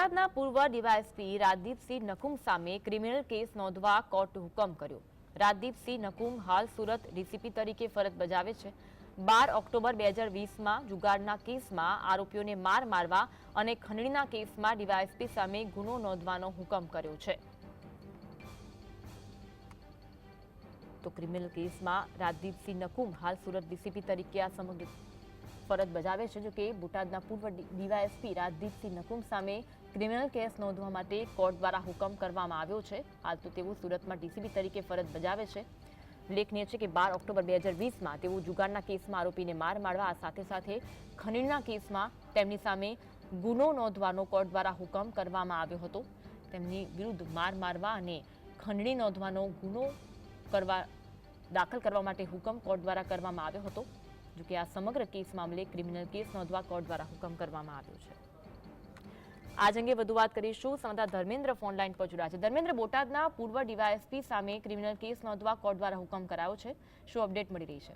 બોટાદના પૂર્વ ડીવાયએસપી રાજદીપસિંહ નકુમ સામે ક્રિમિનલ કેસ નોંધવા કોર્ટ હુકમ કર્યો. રાજદીપસિંહ નકુમ હાલ સુરત ડીસીપી તરીકે ફરજ બજાવે છે. બાર ઓક્ટોબર બે હજાર વીસમાં જુગારના કેસમાં આરોપીઓને માર મારવા અને ખંડણીના કેસમાં ડીવાયએસપી સામે ગુનો નોંધવાનો હુકમ કર્યો છે. તો ક્રિમિનલ કેસમાં રાજદીપસિંહ નકુમ હાલ સુરત ડીસીપી તરીકે આ સમગ્ર ફરજ બજાવે છે જોકે બોટાદના પૂર્વ ડીવાયએસપી રાજદીપસિંહ નકુમ સામે ક્રિમિનલ કેસ નોંધવા માટે કોર્ટ દ્વારા હુકમ કરવામાં આવ્યો છે. હાલ તો તેઓ સુરતમાં ડીસીબી તરીકે ફરજ બજાવે છે. ઉલ્લેખનીય છે કે બાર ઓક્ટોબર બે હજાર વીસમાં તેઓ જુગારના કેસમાં આરોપીને માર મારવા સાથે સાથે ખનીજના કેસમાં તેમની સામે ગુનો નોંધવાનો કોર્ટ દ્વારા હુકમ કરવામાં આવ્યો હતો. તેમની વિરુદ્ધ માર મારવા અને ખંડણી નોંધવાનો ગુનો કરવા, દાખલ કરવા માટે હુકમ કોર્ટ દ્વારા કરવામાં આવ્યો હતો. જો કે આ સમગ્ર કેસ મામલે ક્રિમિનલ કેસ નોંધવા કોર્ટ દ્વારા હુકમ કરવામાં આવ્યો છે. આજ અંગે વધુ વાત કરીશું. સંવાદદાતા ધર્મેન્દ્ર ફોનલાઈન પર જોડાયા છે. ધર્મેન્દ્ર, બોટાદના પૂર્વ ડીવાયએસપી સામે ક્રિમિનલ કેસ નોંધવા કોર્ટ દ્વારા હુકમ કરાયો છે. શું અપડેટ મળી રહી છે?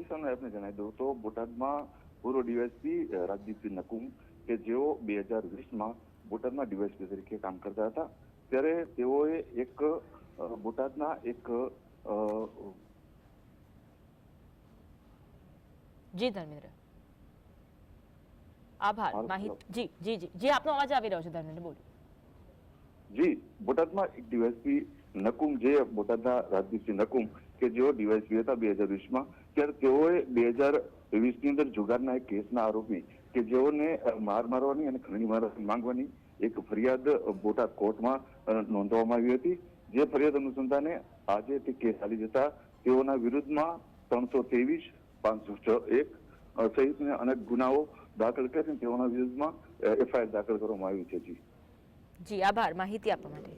આપને જણાવી દઉં તો બોટાદમાં પૂર્વ ડીવાયસપી રાજદીપસિંહ નકુમ કે જેઓ બે હજાર વીસમાં બોટાદમાં ડીવાયસપી તરીકે કામ કરતા હતા, ત્યારે તેઓએ એક બોટાદના એક જી ધર્મેન્દ્ર. આભાર. માહિતી જી જી જી. જી આપનો અવાજ આવી રહ્યો છે ધર્મેન્દ્ર બોલો. જી બોટાદમાં એક ડીવાયસપી નકુમ જે બોટાદના રાજદીપસિંહ નકુમ કે જેઓ ડીવાયસપી હતા બે હજાર વીસમાં ત્યારે તેઓએ બે હજાર વીસની અંદર જુગારના એક કેસના આરોપી કે જેઓને માર મારવાની અને ખંડણી મારવાની માંગવાની એક ફરિયાદ બોટાદ કોર્ટમાં નોંધવામાં આવી હતી. જે ફરિયાદ અનુસંધાને આજે તે કેસ ચાલી જતા તેઓના વિરુદ્ધમાં ત્રણસો ત્રેવીસ પાંચસો છ એક સહિતના અનેક ગુનાઓ દાખલ કરીને તેઓના વિરુદ્ધમાં એફઆઈઆર દાખલ કરવામાં આવી છે જી જી આભાર માહિતી આપવા માટે